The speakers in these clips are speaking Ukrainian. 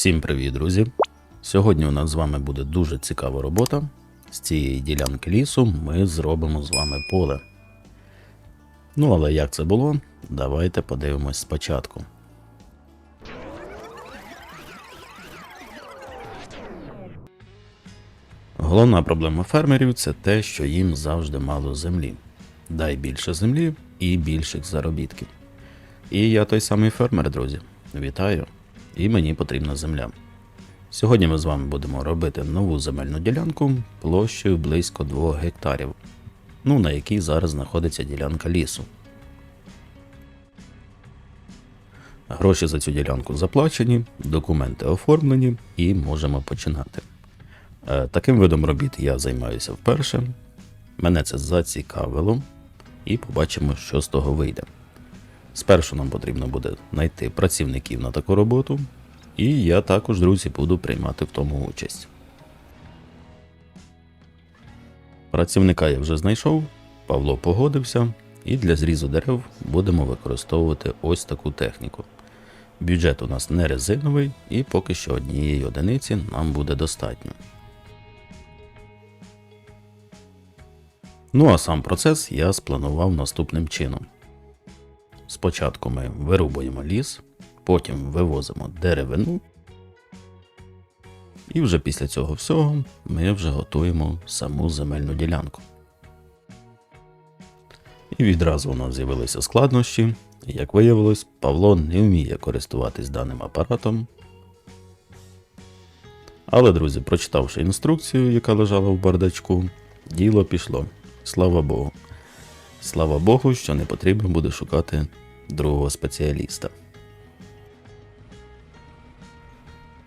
Всім привіт, друзі! Сьогодні у нас з вами буде дуже цікава робота. З цієї ділянки лісу ми зробимо з вами поле. Ну, але як це було, давайте подивимось спочатку. Головна проблема фермерів це те, що їм завжди мало землі. Дай більше землі і більших заробітків. І я той самий фермер, друзі. Вітаю! І мені потрібна земля. Сьогодні ми з вами будемо робити нову земельну ділянку площею близько 2 гектарів, ну на якій зараз знаходиться ділянка лісу. Гроші за цю ділянку заплачені, документи оформлені і можемо починати. Е, Таким видом робіт я займаюся вперше. Мене це зацікавило, і побачимо, що з того вийде. Спершу нам потрібно буде знайти працівників на таку роботу, і я також, друзі, буду приймати в тому участь. Працівника я вже знайшов, Павло погодився, і для зрізу дерев будемо використовувати ось таку техніку. Бюджет у нас не резиновий, і поки що однієї одиниці нам буде достатньо. Ну а сам процес я спланував наступним чином. Спочатку ми вирубуємо ліс, потім вивозимо деревину. І вже після цього всього ми вже готуємо саму земельну ділянку. І відразу у нас з'явилися складнощі. Як виявилось, Павло не вміє користуватись даним апаратом. Але, друзі, прочитавши інструкцію, яка лежала в бардачку, діло пішло. Слава Богу. Слава Богу, що не потрібно буде шукати другого спеціаліста.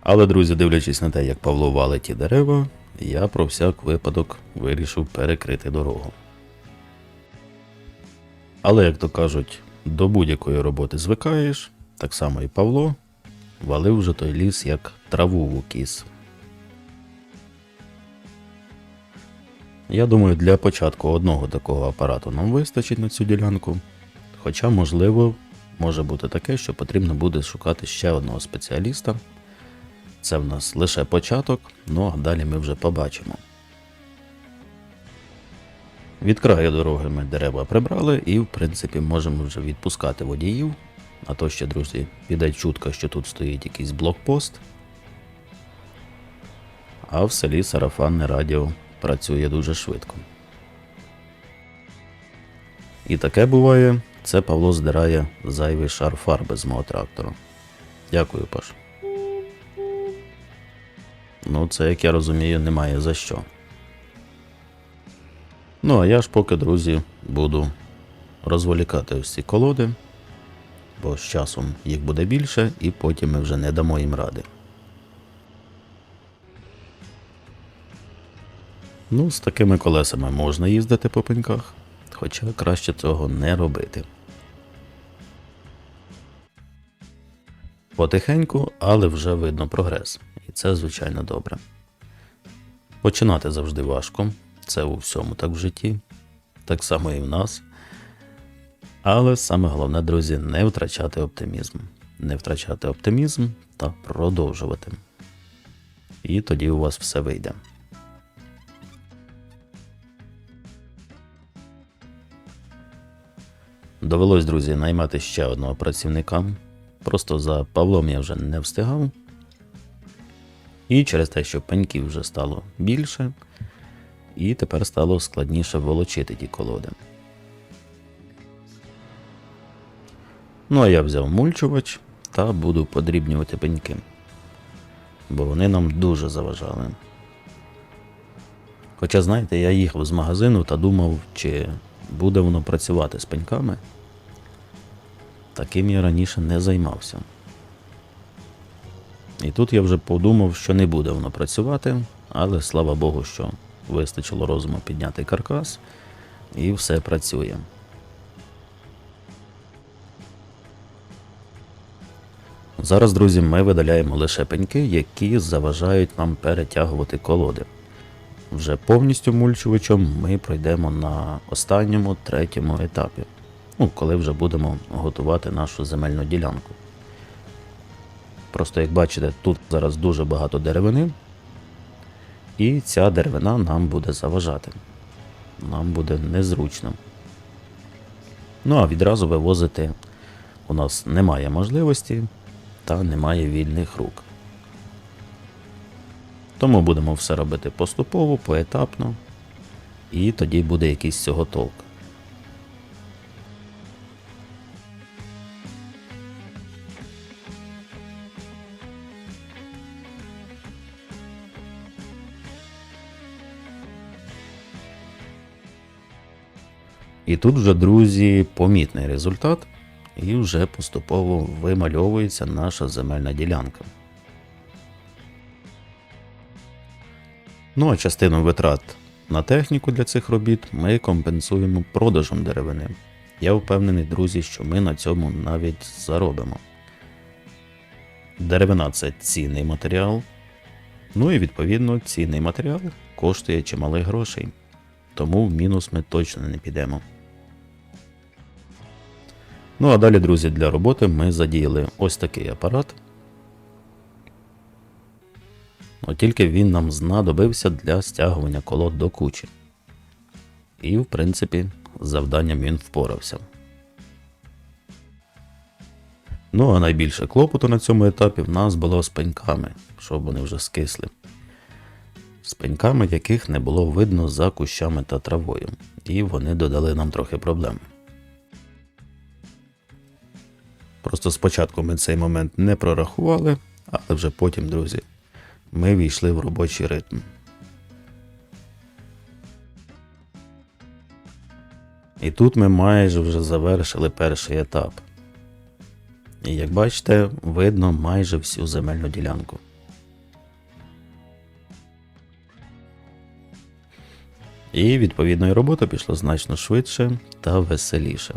Але, друзі, дивлячись на те, як Павло валить ті дерева, я про всяк випадок вирішив перекрити дорогу. Але, як то кажуть, до будь-якої роботи звикаєш, так само і Павло валив вже той ліс як траву в укіс. Я думаю, для початку одного такого апарату нам вистачить на цю ділянку. Хоча, можливо, може бути таке, що потрібно буде шукати ще одного спеціаліста. Це в нас лише початок, ну а далі ми вже побачимо. Від краю дороги ми дерева прибрали і, в принципі, можемо вже відпускати водіїв. А то ще, друзі, піде чутка, що тут стоїть якийсь блокпост. А в селі сарафанне радіо працює дуже швидко. І таке буває, це Павло здирає зайвий шар фарби з мого трактора. Дякую, Паш. Ну, це, як я розумію, немає за що. Ну, а я ж поки, друзі, буду розволікати ці колоди, бо з часом їх буде більше, і потім ми вже не дамо їм ради. Ну, з такими колесами можна їздити по пеньках, хоча краще цього не робити. Потихеньку, але вже видно прогрес, і це звичайно добре. Починати завжди важко, це у всьому так в житті, так само і в нас. Але саме головне, друзі, не втрачати оптимізм. Не втрачати оптимізм та продовжувати. І тоді у вас все вийде. Довелось, друзі, наймати ще одного працівника. Просто за Павлом я вже не встигав. І через те, що пеньків вже стало більше, і тепер стало складніше волочити ті колоди. Ну а я взяв мульчувач та буду подрібнювати пеньки, бо вони нам дуже заважали. Хоча, знаєте, я їхав з магазину та думав, чи буде воно працювати з пеньками. Таким я раніше не займався. І тут я вже подумав, що не буде воно працювати, але слава Богу, що вистачило розуму підняти каркас, і все працює. Зараз, друзі, ми видаляємо лише пеньки, які заважають нам перетягувати колоди. Вже повністю мульчувачем ми пройдемо на останньому третьому етапі ну, коли вже будемо готувати нашу земельну ділянку. Просто як бачите, тут зараз дуже багато деревини, і ця деревина нам буде заважати. Нам буде незручно. Ну а відразу вивозити у нас немає можливості та немає вільних рук. Тому будемо все робити поступово, поетапно, і тоді буде якийсь цього толк. І тут вже, друзі, помітний результат, і вже поступово вимальовується наша земельна ділянка. Ну а частину витрат на техніку для цих робіт ми компенсуємо продажем деревини. Я впевнений, друзі, що ми на цьому навіть заробимо. Деревина це цінний матеріал. Ну і відповідно цінний матеріал коштує чималих грошей. Тому в мінус ми точно не підемо. Ну а далі, друзі, для роботи ми задіяли ось такий апарат. От тільки він нам знадобився для стягування колод до кучі. І, в принципі, з завданням він впорався. Ну, а найбільше клопоту на цьому етапі в нас було з пеньками, щоб вони вже скисли. З пеньками, яких не було видно за кущами та травою, і вони додали нам трохи проблем. Просто спочатку ми цей момент не прорахували, але вже потім, друзі, ми війшли в робочий ритм. І тут ми майже вже завершили перший етап. І як бачите, видно майже всю земельну ділянку. І відповідно і робота пішла значно швидше та веселіше.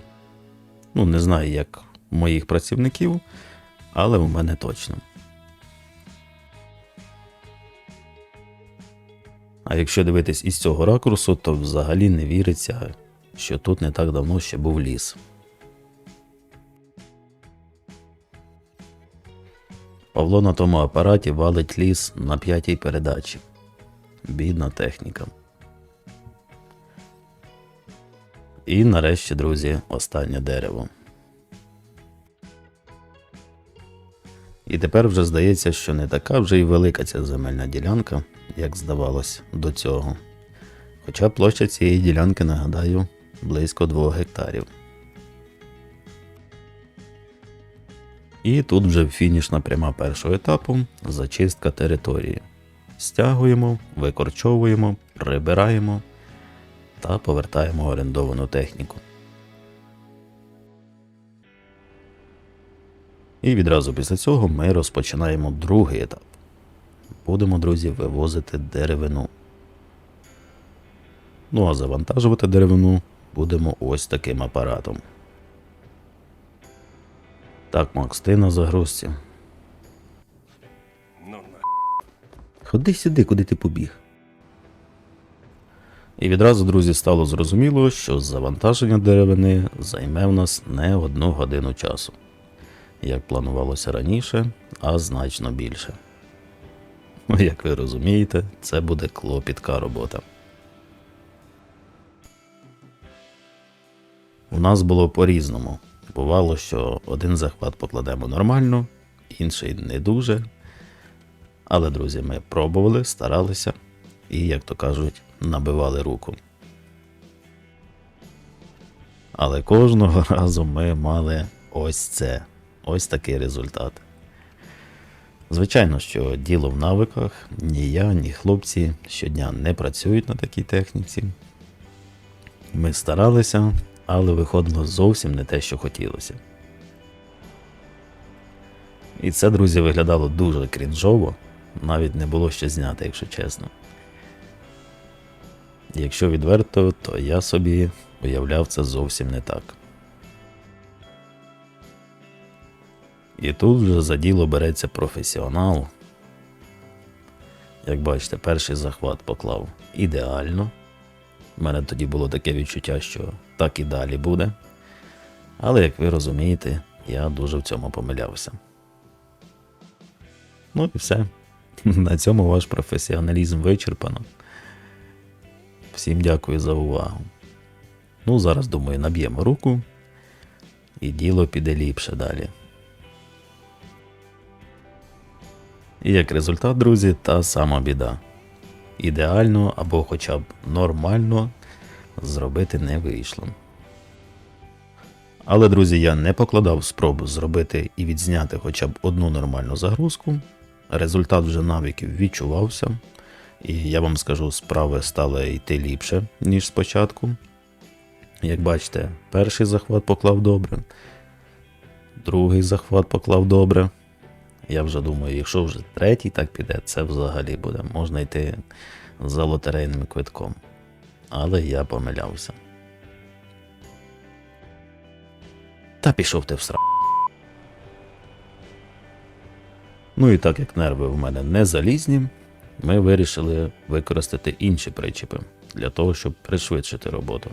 Ну, не знаю, як моїх працівників, але у мене точно. А якщо дивитись із цього ракурсу, то взагалі не віриться, що тут не так давно ще був ліс. Павло на тому апараті валить ліс на п'ятій передачі. Бідна техніка. І нарешті, друзі, останнє дерево. І тепер вже здається, що не така вже й велика ця земельна ділянка, як здавалось до цього. Хоча площа цієї ділянки, нагадаю, близько 2 гектарів. І тут вже фінішна пряма першого етапу зачистка території. Стягуємо, викорчовуємо, прибираємо та повертаємо орендовану техніку. І відразу після цього ми розпочинаємо другий етап. Будемо, друзі, вивозити деревину. Ну а завантажувати деревину будемо ось таким апаратом. Так, Макс, ти на загрузці. Ну Ходи сюди, куди ти побіг. І відразу, друзі, стало зрозуміло, що завантаження деревини займе в нас не одну годину часу, як планувалося раніше, а значно більше. Ну, Як ви розумієте, це буде клопітка робота. У нас було по-різному. Бувало, що один захват покладемо нормально, інший не дуже. Але, друзі, ми пробували, старалися і, як то кажуть, набивали руку. Але кожного разу ми мали ось це, ось такий результат. Звичайно, що діло в навиках, ні я, ні хлопці щодня не працюють на такій техніці. Ми старалися, але виходило зовсім не те, що хотілося. І це, друзі, виглядало дуже крінжово, навіть не було що зняти, якщо чесно. Якщо відверто, то я собі уявляв це зовсім не так. І тут вже за діло береться професіонал. Як бачите, перший захват поклав ідеально. У мене тоді було таке відчуття, що так і далі буде. Але, як ви розумієте, я дуже в цьому помилявся. Ну і все. На цьому ваш професіоналізм вичерпано. Всім дякую за увагу. Ну, зараз, думаю, наб'ємо руку, і діло піде ліпше далі. І як результат, друзі, та сама біда. Ідеально або хоча б нормально зробити не вийшло. Але, друзі, я не покладав спробу зробити і відзняти хоча б одну нормальну загрузку. Результат вже навиків відчувався. І я вам скажу, справи стали йти ліпше, ніж спочатку. Як бачите, перший захват поклав добре, другий захват поклав добре. Я вже думаю, якщо вже третій так піде, це взагалі буде. Можна йти за лотерейним квитком. Але я помилявся. Та пішов ти в сра. Ну і так як нерви в мене не залізні, ми вирішили використати інші причіпи для того, щоб пришвидшити роботу.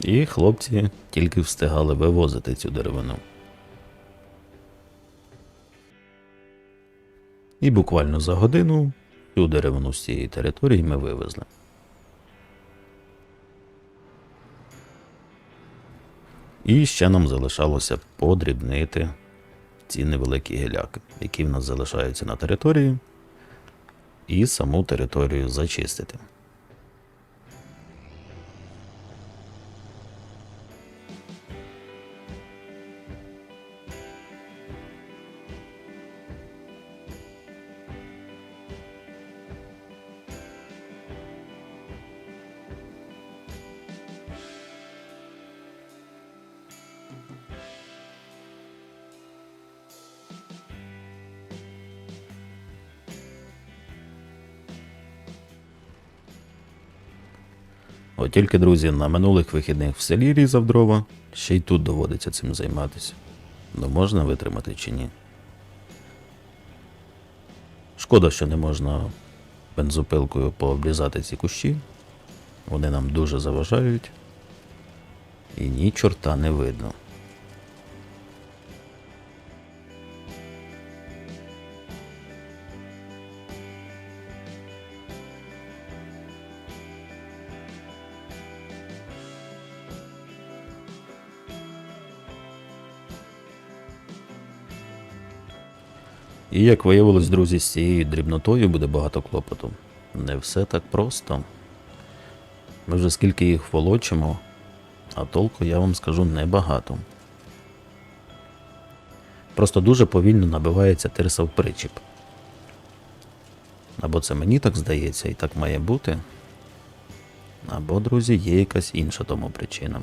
І хлопці тільки встигали вивозити цю деревину. І буквально за годину цю деревину з цієї території ми вивезли. І ще нам залишалося подрібнити ці невеликі гіляки, які в нас залишаються на території, і саму територію зачистити. От тільки, друзі, на минулих вихідних в селі різав дрова, ще й тут доводиться цим займатися. Ну можна витримати чи ні? Шкода, що не можна бензопилкою пообрізати ці кущі. Вони нам дуже заважають. І ні чорта не видно. І як виявилось, друзі, з цією дрібнотою буде багато клопоту. Не все так просто. Ми вже скільки їх волочимо, а толку я вам скажу небагато. Просто дуже повільно набивається тирса в причіп. Або це мені так здається і так має бути. Або, друзі, є якась інша тому причина.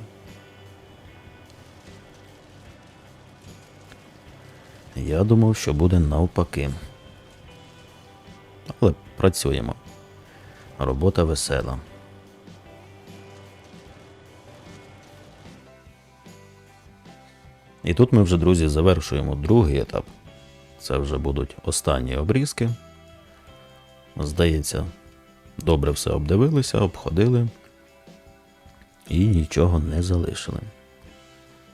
Я думав, що буде навпаки. Але працюємо. Робота весела. І тут ми вже, друзі, завершуємо другий етап. Це вже будуть останні обрізки. Здається, добре все обдивилися, обходили і нічого не залишили.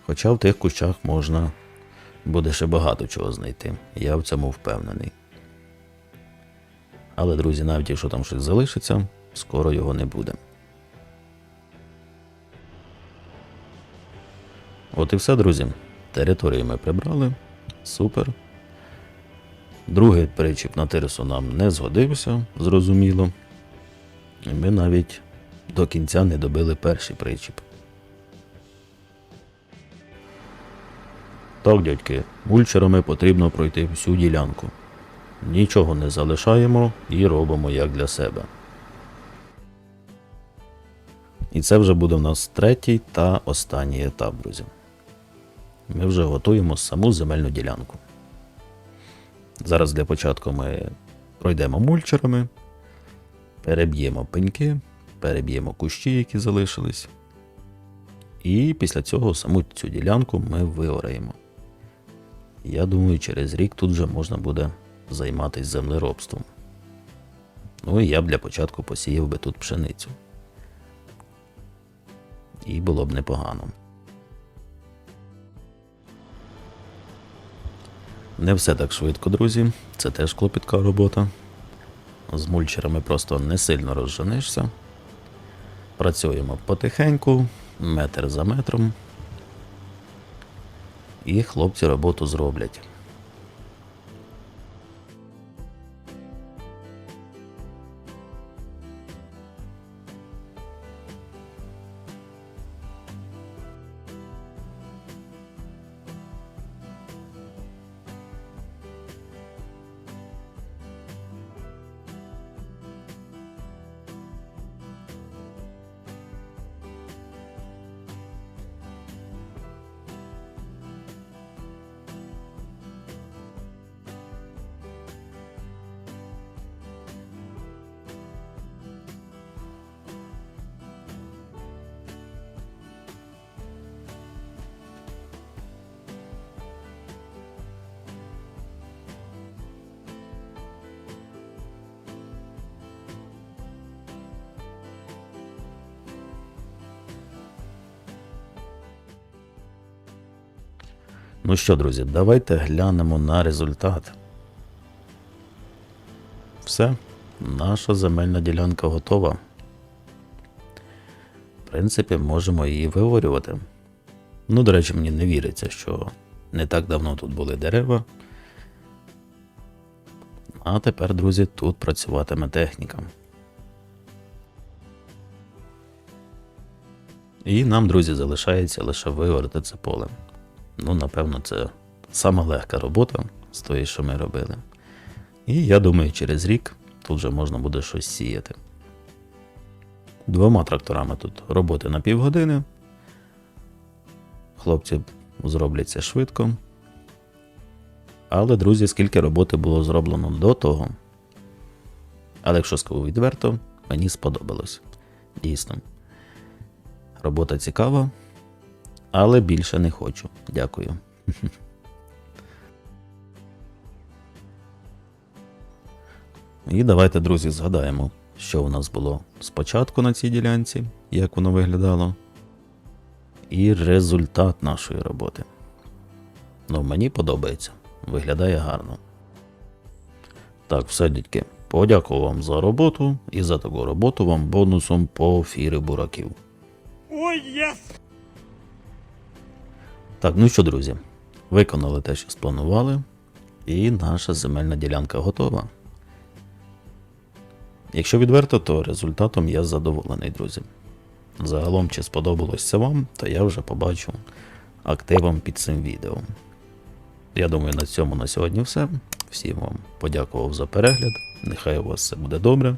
Хоча в тих кущах можна буде ще багато чого знайти. Я в цьому впевнений. Але, друзі, навіть якщо там щось залишиться, скоро його не буде. От і все, друзі. Територію ми прибрали. Супер. Другий причіп на тирсу нам не згодився, зрозуміло. І ми навіть до кінця не добили перший причіп. Так, дядьки, мульчерами потрібно пройти всю ділянку. Нічого не залишаємо і робимо як для себе. І це вже буде в нас третій та останній етап, друзі. Ми вже готуємо саму земельну ділянку. Зараз для початку ми пройдемо мульчерами, переб'ємо пеньки, переб'ємо кущі, які залишились. І після цього саму цю ділянку ми виораємо. Я думаю, через рік тут вже можна буде займатися землеробством. Ну і я б для початку посіяв би тут пшеницю. І було б непогано. Не все так швидко, друзі. Це теж клопітка робота. З мульчерами просто не сильно розженешся. Працюємо потихеньку, метр за метром. І хлопці роботу зроблять. Ну що, друзі, давайте глянемо на результат. Все, наша земельна ділянка готова. В принципі, можемо її виворювати. Ну, до речі, мені не віриться, що не так давно тут були дерева. А тепер, друзі, тут працюватиме техніка. І нам, друзі, залишається лише виворити це поле. Ну, напевно, це сама легка робота з тої, що ми робили. І я думаю, через рік тут вже можна буде щось сіяти. Двома тракторами тут роботи на півгодини. Хлопці зроблять це швидко. Але, друзі, скільки роботи було зроблено до того. Але якщо скажу відверто, мені сподобалось. Дійсно. Робота цікава, але більше не хочу. Дякую. І давайте, друзі, згадаємо, що у нас було спочатку на цій ділянці, як воно виглядало, і результат нашої роботи. Ну, мені подобається, виглядає гарно. Так, все, дітки, подякував вам за роботу і за таку роботу вам бонусом по фіри бураків. Ой, єс! Так, ну що, друзі, виконали те, що спланували, і наша земельна ділянка готова. Якщо відверто, то результатом я задоволений, друзі. Загалом, чи сподобалось це вам, то я вже побачу активом під цим відео. Я думаю, на цьому на сьогодні все. Всім вам подякував за перегляд. Нехай у вас все буде добре.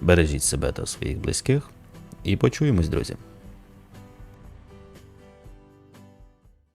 Бережіть себе та своїх близьких. І почуємось, друзі.